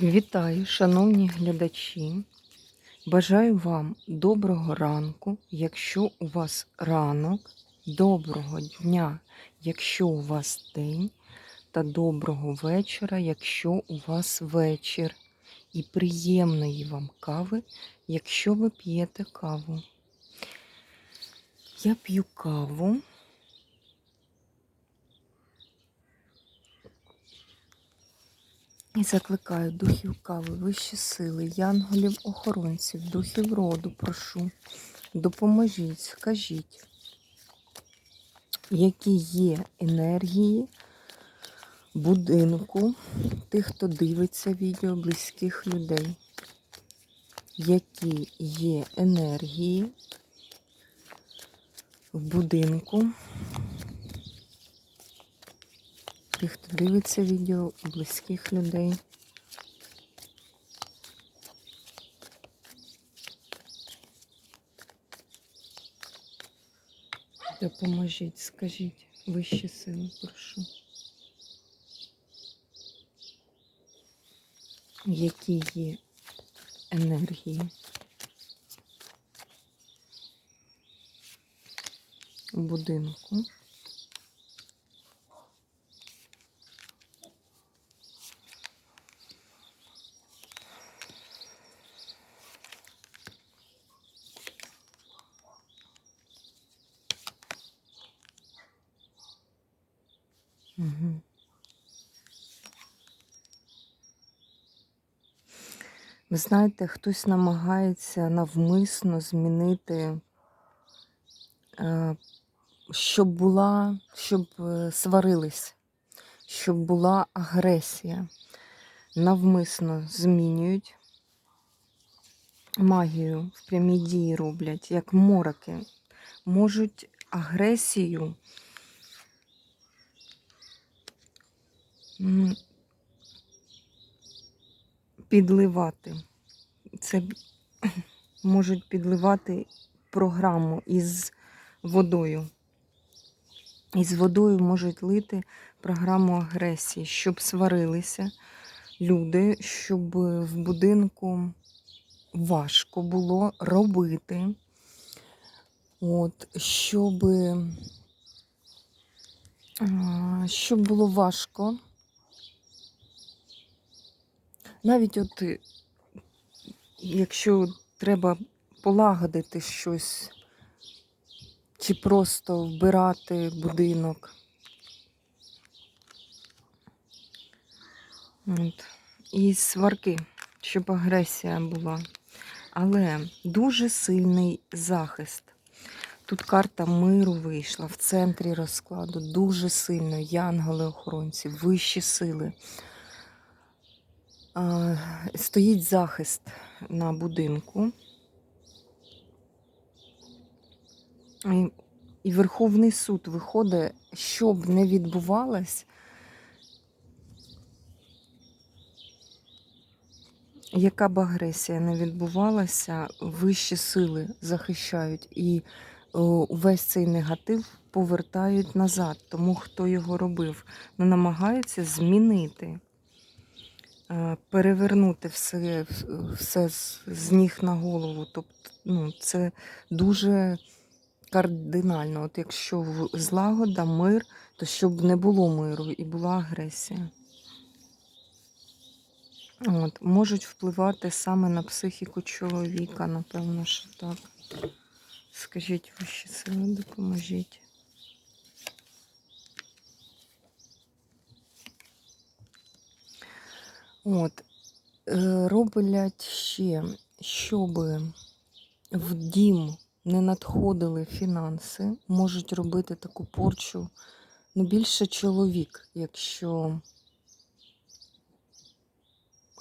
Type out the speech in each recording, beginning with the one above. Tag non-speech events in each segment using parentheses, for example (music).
Вітаю, шановні глядачі. Бажаю вам доброго ранку, якщо у вас ранок, доброго дня, якщо у вас день, та доброго вечора, якщо у вас вечір. І приємної вам кави, якщо ви п'єте каву. Я п'ю каву. І закликаю духів кави, вищі сили, янголів, охоронців, духів роду, прошу, допоможіть, скажіть, які є енергії будинку тих, хто дивиться відео близьких людей, які є енергії в будинку тих, хто дивиться відео у близьких людей. Допоможіть, скажіть вищі сили, прошу. Які є енергії будинку? Ви знаєте, хтось намагається навмисно змінити, е, щоб була, щоб е, сварились, щоб була агресія. Навмисно змінюють магію в прямій дії роблять, як мороки. Можуть агресію підливати. Це (clears throat) можуть підливати програму із водою. Із водою можуть лити програму агресії, щоб сварилися люди, щоб в будинку важко було робити. От, щоб, щоб було важко. Навіть от е, якщо треба полагодити щось, чи просто вбирати будинок. От. І сварки, щоб агресія була. Але дуже сильний захист. Тут карта миру вийшла в центрі розкладу. Дуже сильно янголи-охоронці, вищі сили. Стоїть захист на будинку. І, Верховний суд виходить, щоб не відбувалось, яка б агресія не відбувалася, вищі сили захищають і о, увесь цей негатив повертають назад. Тому хто його робив, ну, намагається змінити, е, перевернути все, все з, ніг на голову. Тобто, ну, це дуже кардинально. От якщо злагода, мир, то щоб не було миру і була агресія. От, можуть впливати саме на психіку чоловіка, напевно, що так. Скажіть вищі сили, допоможіть. От, е, роблять ще, щоб в дім не надходили фінанси, можуть робити таку порчу, ну, більше чоловік, якщо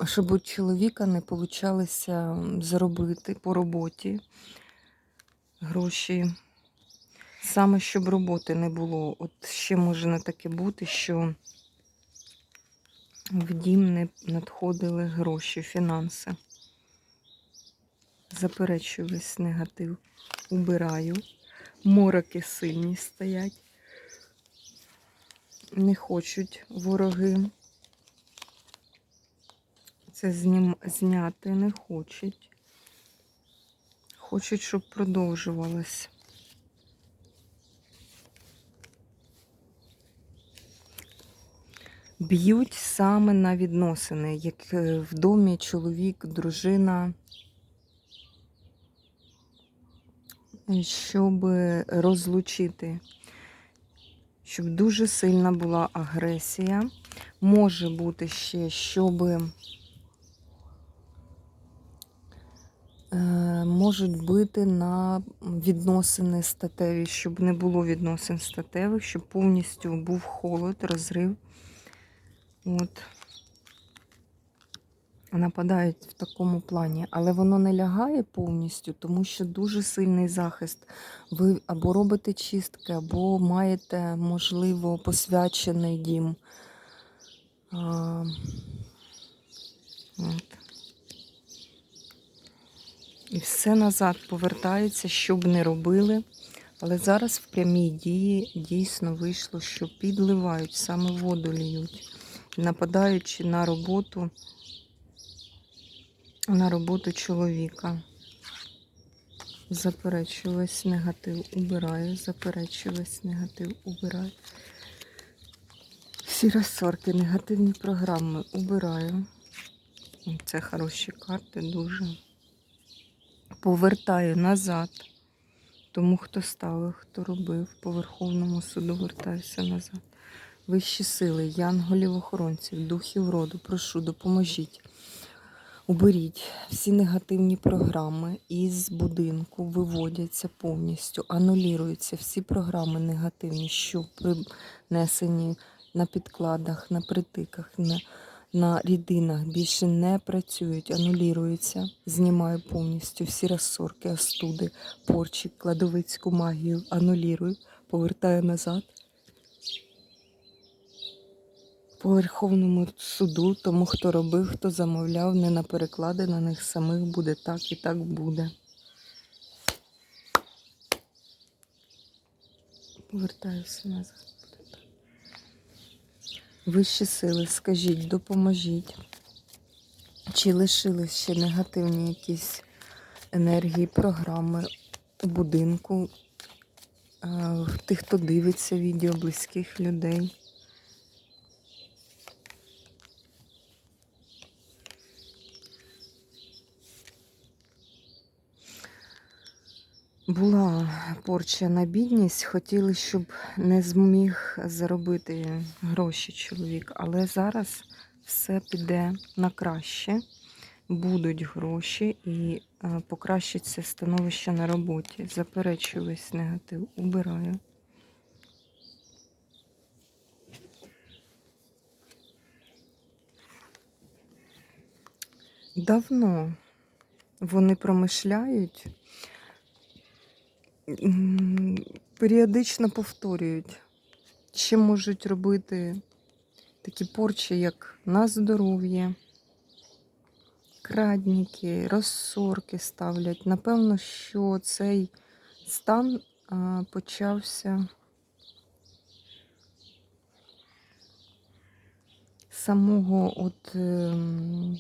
щоб у чоловіка не получалося заробити по роботі гроші. Саме щоб роботи не було. От ще може не таке бути, що в дім не надходили гроші, фінанси. Заперечую весь негатив. Убираю. Мороки сильні стоять. Не хочуть вороги. Це знім... зняти не хочуть. Хочуть, щоб продовжувалось. Б'ють саме на відносини, як е, в домі чоловік, дружина, щоб розлучити, щоб дуже сильна була агресія. Може бути ще, щоб е, можуть бити на відносини статеві, щоб не було відносин статевих, щоб повністю був холод, розрив. От. Нападають в такому плані, але воно не лягає повністю, тому що дуже сильний захист. Ви або робите чистки, або маєте, можливо, посвячений дім. А, от. І все назад повертається, що б не робили. Але зараз в прямій дії дійсно вийшло, що підливають, саме воду ліють, нападаючи на роботу, на роботу чоловіка. Заперечую негатив, убираю, заперечую негатив, убираю. Всі розсорки, негативні програми убираю. Це хороші карти дуже. Повертаю назад. Тому хто ставив, хто робив, по Верховному суду вертаюся назад. Вищі сили, янголів-охоронців, духів роду, прошу, допоможіть. Уберіть всі негативні програми із будинку, виводяться повністю, анулюються всі програми негативні, що принесені на підкладах, на притиках, на, на рідинах більше не працюють, анулюються. Знімаю повністю всі розсорки, остуди, порчі, кладовицьку магію, анулюю, повертаю назад. По Верховному суду, тому хто робив, хто замовляв, не на переклади на них самих буде так і так буде. Повертаюся назад. Вищі сили, скажіть, допоможіть. Чи лишились ще негативні якісь енергії, програми у будинку, е, тих, хто дивиться відео близьких людей? Була порча на бідність, хотіли, щоб не зміг заробити гроші чоловік, але зараз все піде на краще, будуть гроші і е, покращиться становище на роботі. Заперечую весь негатив, убираю. Давно вони промишляють періодично повторюють. Ще можуть робити такі порчі, як на здоров'я, крадніки, розсорки ставлять. Напевно, що цей стан почався самого, от, ем,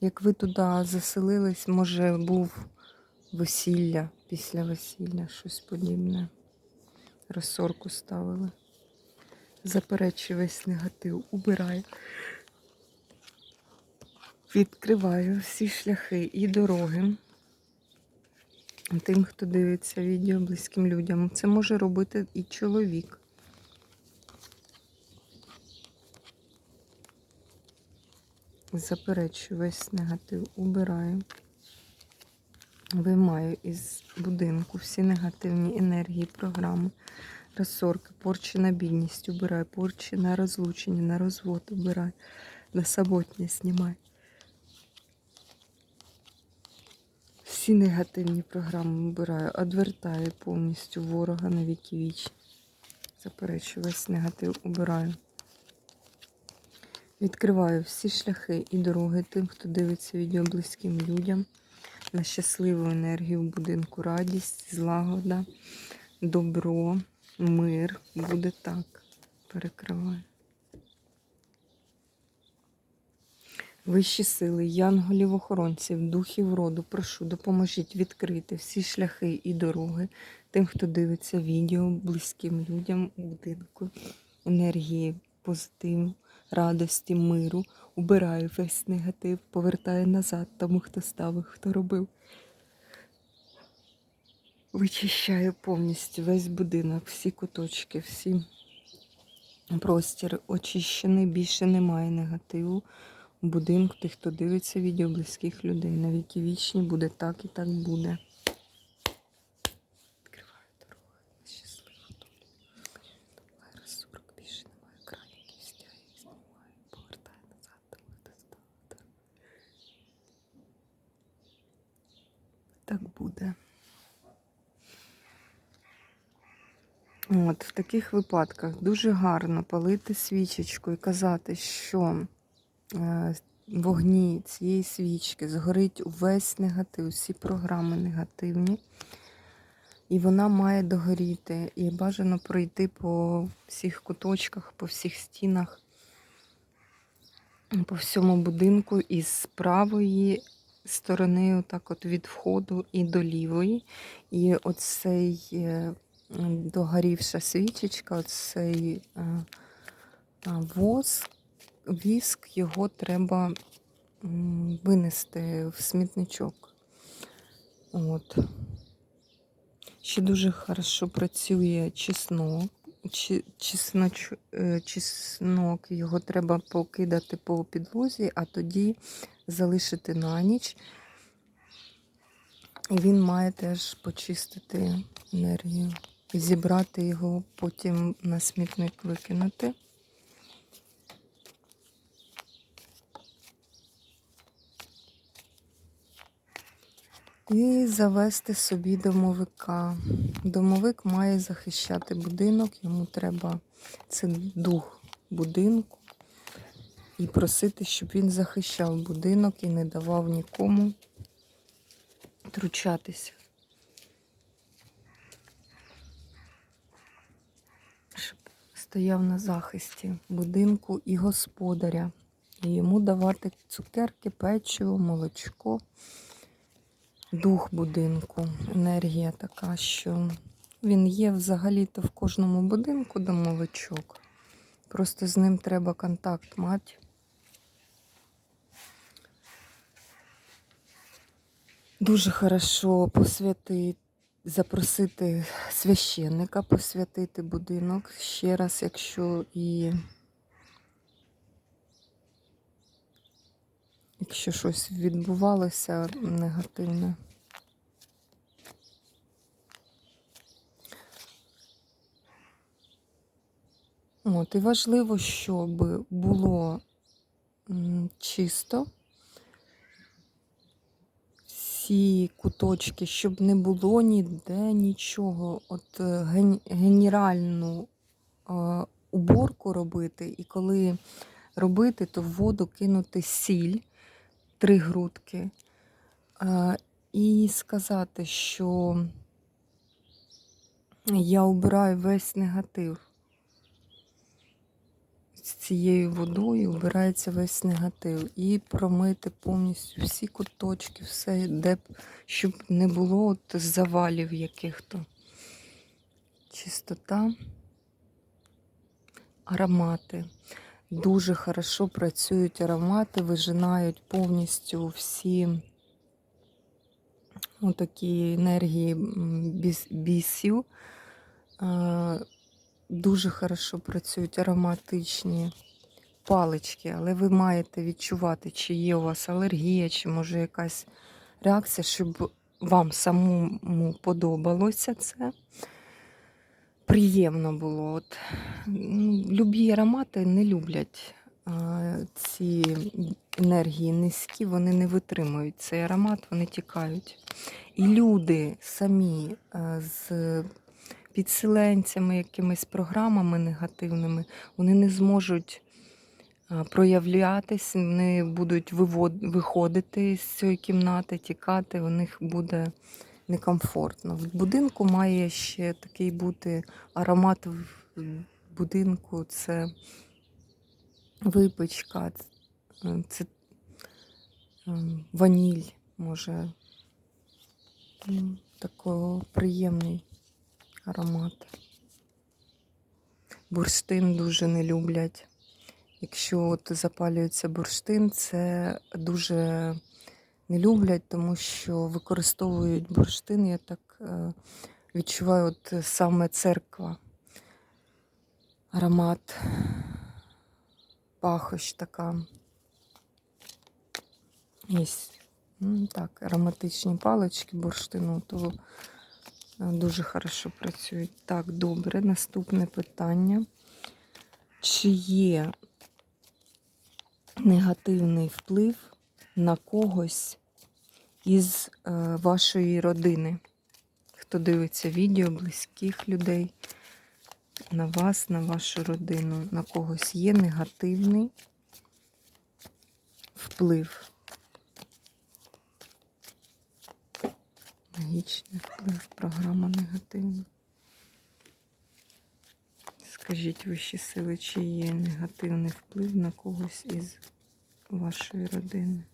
як ви туди заселились, може, був весілля, після весілля, щось подібне. Розсорку ставили. Заперечую весь негатив, убираю. Відкриваю всі шляхи і дороги тим, хто дивиться відео близьким людям. Це може робити і чоловік. Заперечую весь негатив, убираю. Виймаю із будинку всі негативні енергії, програми, розсорки, порчі на бідність, убираю, порчі на розлучення, на розвод убираю, на самотність знімаю. Всі негативні програми вбираю, одвертаю повністю ворога на віки вічні. Заперечую весь негатив, убираю. Відкриваю всі шляхи і дороги тим, хто дивиться відео близьким людям на щасливу енергію в будинку, радість, злагода, добро, мир. Буде так. Перекриваю. Вищі сили, янголів охоронців, духів роду, прошу, допоможіть відкрити всі шляхи і дороги тим, хто дивиться відео, близьким людям у будинку, енергії, позитиву, радості, миру, убираю весь негатив, повертаю назад тому, хто ставив, хто робив. Вичищаю повністю весь будинок, всі куточки, всі простір очищений, більше немає негативу будинку тих, хто дивиться відео близьких людей. На віки вічні буде так і так буде. Відкриваю дорогу, щасливу долю. Немає розсорок, більше немає крайників, стяги їх знімаю, повертаю назад, тому хто став. Так буде. От, в таких випадках дуже гарно палити свічечку і казати, що е, вогні цієї свічки згорить увесь негатив, всі програми негативні. І вона має догоріти. І бажано пройти по всіх куточках, по всіх стінах, по всьому будинку із правої сторони, отак от від входу і до лівої. І оцей е, догорівша свічечка, оцей е, воск, віск, його треба винести в смітничок. От. Ще дуже хорошо працює чеснок. Чесноч, е, чеснок, його треба покидати по підлозі, а тоді залишити на ніч. І він має теж почистити енергію. Зібрати його, потім на смітник викинути. І завести собі домовика. Домовик має захищати будинок, йому треба це дух будинку. І просити, щоб він захищав будинок і не давав нікому втручатися. Щоб стояв на захисті будинку і господаря. І йому давати цукерки, печиво, молочко дух будинку, енергія така, що він є взагалі-то в кожному будинку домовичок. Просто з ним треба контакт мати. Дуже хорошо посвятити, запросити священника, посвятити будинок ще раз, якщо і якщо щось відбувалося негативне. От, і важливо, щоб було чисто всі куточки, щоб не було ніде нічого. От е, ген- генеральну е, уборку робити, і коли робити, то в воду кинути сіль, три грудки, е, і сказати, що я обираю весь негатив. З цією водою вбирається весь негатив. І промити повністю всі куточки, все, де щоб не було от завалів яких-то. Чистота, аромати. Дуже хорошо працюють аромати, вижинають повністю всі такі енергії бісів. Дуже хорошо працюють ароматичні палички, але ви маєте відчувати, чи є у вас алергія, чи може якась реакція, щоб вам самому подобалося це. Приємно було. От, ну, любі аромати не люблять а, ці енергії низькі, вони не витримують цей аромат, вони тікають. І люди самі а, з підселенцями, якимись програмами негативними, вони не зможуть проявлятись, вони будуть виходити з цієї кімнати, тікати, у них буде некомфортно. В будинку має ще такий бути аромат в будинку, це випічка, це ем, ваніль, може. Такий приємний аромат. Бурштин дуже не люблять. Якщо от запалюється бурштин, це дуже не люблять, тому що використовують бурштин, я так е, відчуваю, от саме церква. Аромат, пахощ така. Є так, ароматичні палички бурштину, то дуже хорошо працюють. Так, добре, наступне питання. Чи є негативний вплив на когось із е, вашої родини? Хто дивиться відео, близьких людей, на вас, на вашу родину, на когось є негативний вплив. Магічний вплив, програма негативна. Скажіть вищі сили, чи є негативний вплив на когось із вашої родини?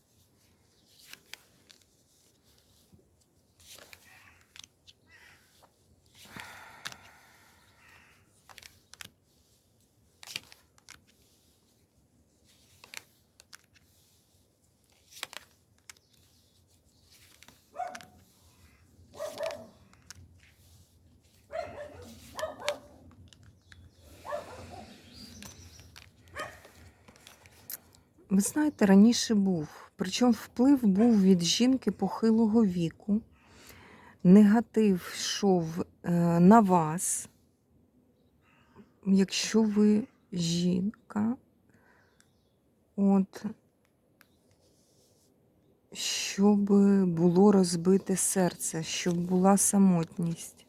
Ви знаєте, раніше був. Причому вплив був від жінки похилого віку. Негатив йшов е, на вас, якщо ви жінка. От, щоб було розбите серце, щоб була самотність.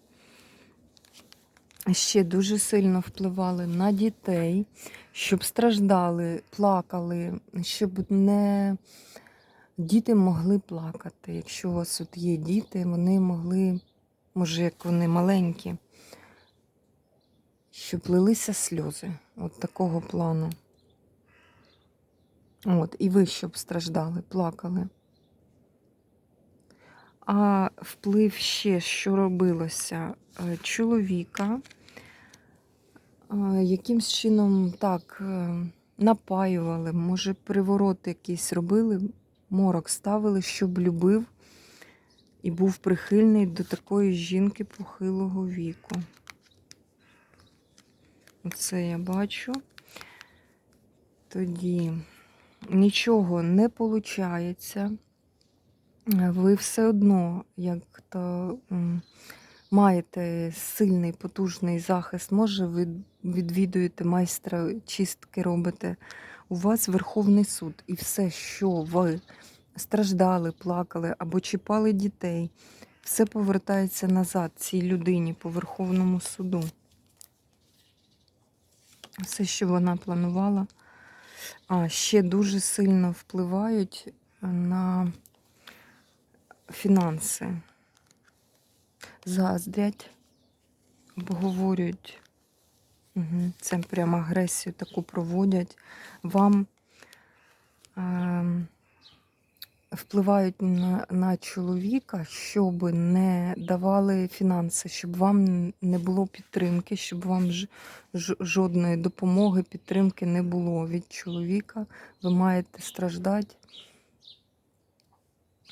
Ще дуже сильно впливали на дітей, щоб страждали, плакали, щоб не діти могли плакати. Якщо у вас тут є діти, вони могли, може, як вони маленькі, щоб лилися сльози. От такого плану. От, і ви щоб страждали, плакали. А вплив ще, що робилося е, чоловіка, якимсь чином так е, напаювали, може, приворот якийсь робили, морок ставили, щоб любив і був прихильний до такої жінки похилого віку. Оце я бачу. Тоді нічого не виходить ви все одно, як то маєте сильний, потужний захист, може, ви відвідуєте майстра, чистки робите. У вас Верховний суд, і все, що ви страждали, плакали або чіпали дітей, все повертається назад цій людині по Верховному суду. Все, що вона планувала, а ще дуже сильно впливають на фінанси. Заздрять, обговорюють. Угу. Це прямо агресію таку проводять. Вам е, впливають на, на чоловіка, щоб не давали фінанси, щоб вам не було підтримки, щоб вам ж, ж, жодної допомоги, підтримки не було від чоловіка. Ви маєте страждати.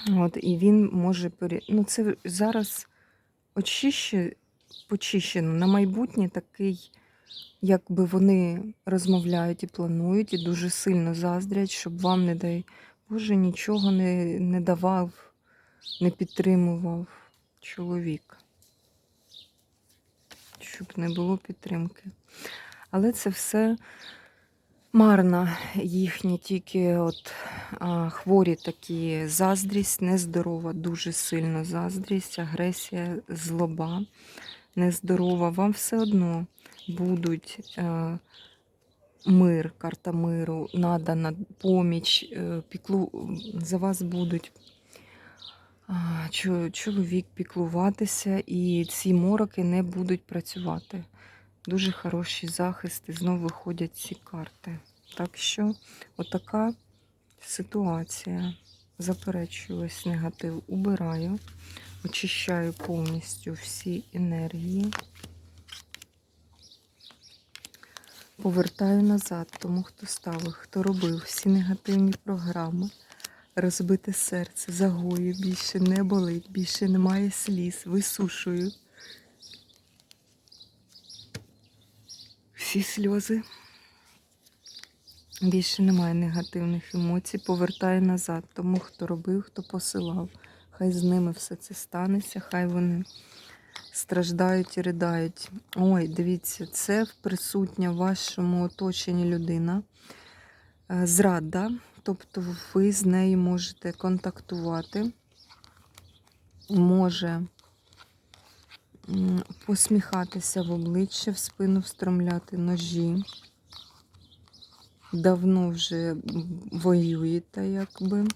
От, і він може. Ну, це зараз очище, почищено на майбутнє такий, якби вони розмовляють і планують, і дуже сильно заздрять, щоб вам, не дай Боже, нічого не, не давав, не підтримував чоловік. Щоб не було підтримки. Але це все марна їхні тільки от а, хворі такі заздрість, нездорова, дуже сильно заздрість, агресія, злоба нездорова. Вам все одно будуть е, мир, карта миру, надана поміч, е, піклу, за вас будуть. а, Чоловік піклуватися, і ці мороки не будуть працювати. Дуже хороші захисти, знову виходять ці карти. Так що, отака ситуація. заперечую ось негатив, убираю, очищаю повністю всі енергії. Повертаю назад тому, хто ставив, хто робив всі негативні програми. Розбите серце, загою, більше не болить, більше немає сліз, висушую. Всі сльози. Більше немає негативних емоцій. Повертаю назад тому, хто робив, хто посилав. Хай з ними все це станеться, хай вони страждають і ридають. Ой, дивіться, це присутня в вашому оточенні людина. Е, Зрада, тобто ви з нею можете контактувати, може посміхатися в обличчя, в спину встромляти ножі. Давно вже воюєте, якби.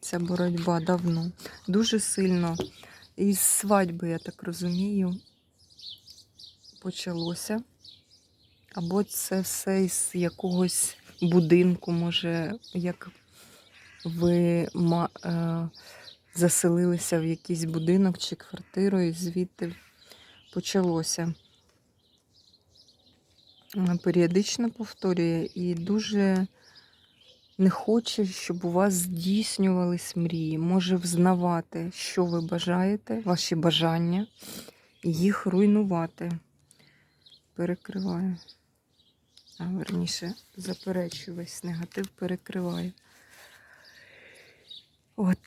Ця боротьба давно. Дуже сильно із свадьби, я так розумію, почалося. Або це все із якогось будинку, може, як ви е, заселилися в якийсь будинок чи квартиру, і звідти почалося. Періодично повторює і дуже не хоче, щоб у вас здійснювались мрії. Може взнавати, що ви бажаєте, ваші бажання, і їх руйнувати. Перекриваю. А верніше, заперечую весь негатив, перекриваю. От.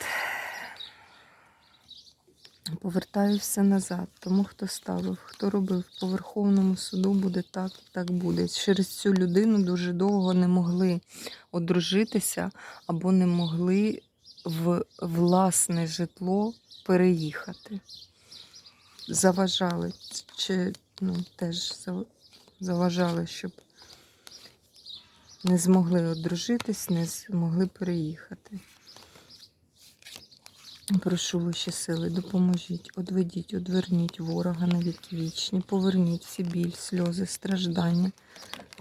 Повертаю все назад. Тому хто ставив, хто робив по Верховному суду буде так так буде. Через цю людину дуже довго не могли одружитися або не могли в власне житло переїхати. Заважали, чи ну, теж заважали, щоб не змогли одружитись, не змогли переїхати. Прошу вищі сили, допоможіть, одведіть, одверніть ворога на віки вічні, поверніть всі біль, сльози, страждання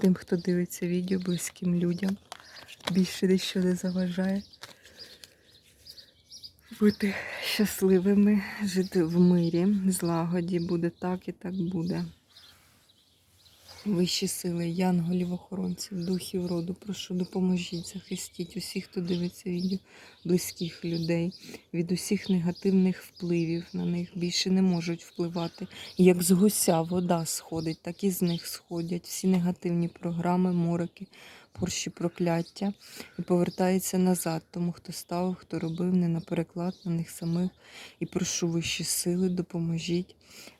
тим, хто дивиться відео, близьким людям. Більше ніщо не заважає. Бути щасливими, жити в мирі, злагоді, буде так і так буде. Вищі сили, янголів, охоронців, духів роду, прошу, допоможіть, захистіть усіх, хто дивиться відео, близьких людей від усіх негативних впливів на них. Більше не можуть впливати. Як з гуся вода сходить, так і з них сходять всі негативні програми, мороки, порші прокляття і повертається назад. Тому хто ставив, хто робив, не на переклад на них самих. І прошу вищі сили, допоможіть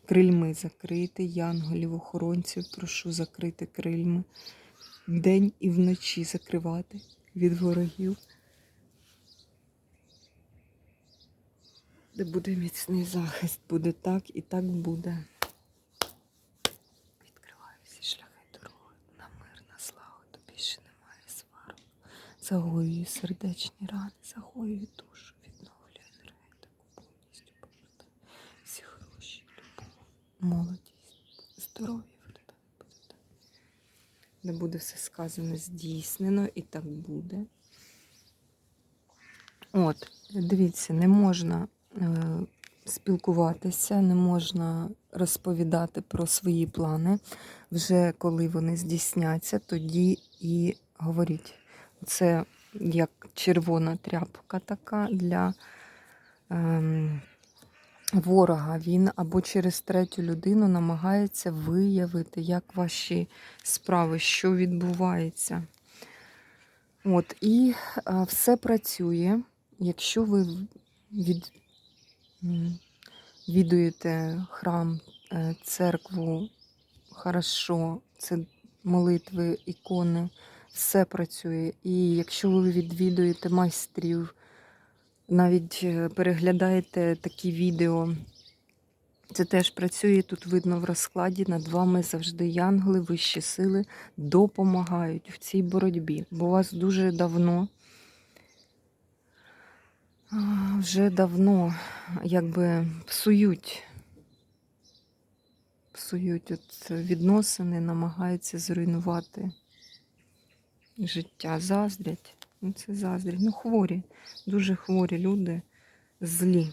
крильми закрити, янголів, охоронців, прошу закрити крильми. День і вночі закривати від ворогів. Де буде міцний захист, буде так і так буде. Відкриваю всі шляхи дороги на мир, на злагоду, більше немає сварок. Загоюю сердечні рани, загоюю душу, відновлюю енергетику, повністю повертаю всі гроші, любов, молодість, здоров'я в тебе буде. Де буде все сказане здійснено, і так буде. От, дивіться, не можна е, спілкуватися, не можна розповідати про свої плани. Вже коли вони здійсняться, тоді і говоріть. Це як червона тряпка така для ем, ворога. Він або через третю людину намагається виявити, як ваші справи, що відбувається. От, і а, все працює, якщо ви від, відуєте храм, е, церкву, хорошо, це молитви, ікони, все працює. І якщо ви відвідуєте майстрів, навіть е, переглядаєте такі відео, це теж працює. Тут видно в розкладі над вами завжди янголи, вищі сили допомагають в цій боротьбі. Бо вас дуже давно, вже давно якби псують. Псують от відносини, намагаються зруйнувати життя, заздрять. Ну, це заздрі. Ну, хворі, дуже хворі люди, злі.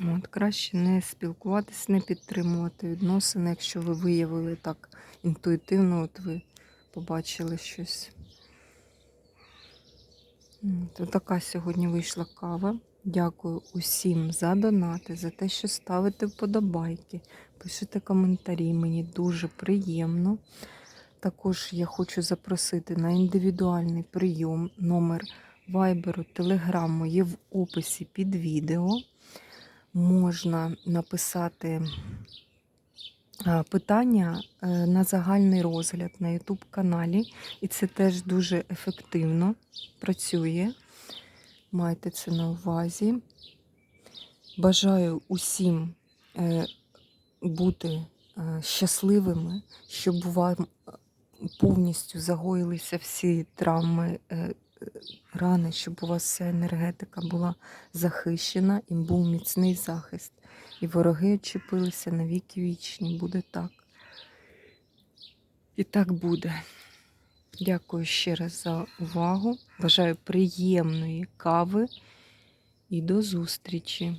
От, краще не спілкуватись, не підтримувати відносини, якщо ви виявили так інтуїтивно, от ви побачили щось. От така сьогодні вийшла кава. Дякую усім за донати, за те, що ставите вподобайки, пишете коментарі. Мені дуже приємно. Також я хочу запросити на індивідуальний прийом. Номер вайберу, телеграму є в описі під відео. Можна написати питання е, на загальний розгляд на YouTube каналі, і це теж дуже ефективно працює. Майте це на увазі. Бажаю усім е, бути е, щасливими, щоб вам повністю загоїлися всі травми, е, е, рани, щоб у вас вся енергетика була захищена і був міцний захист. І вороги очепилися на віки вічні. Буде так. І так буде. Дякую ще раз за увагу. Бажаю приємної кави і до зустрічі!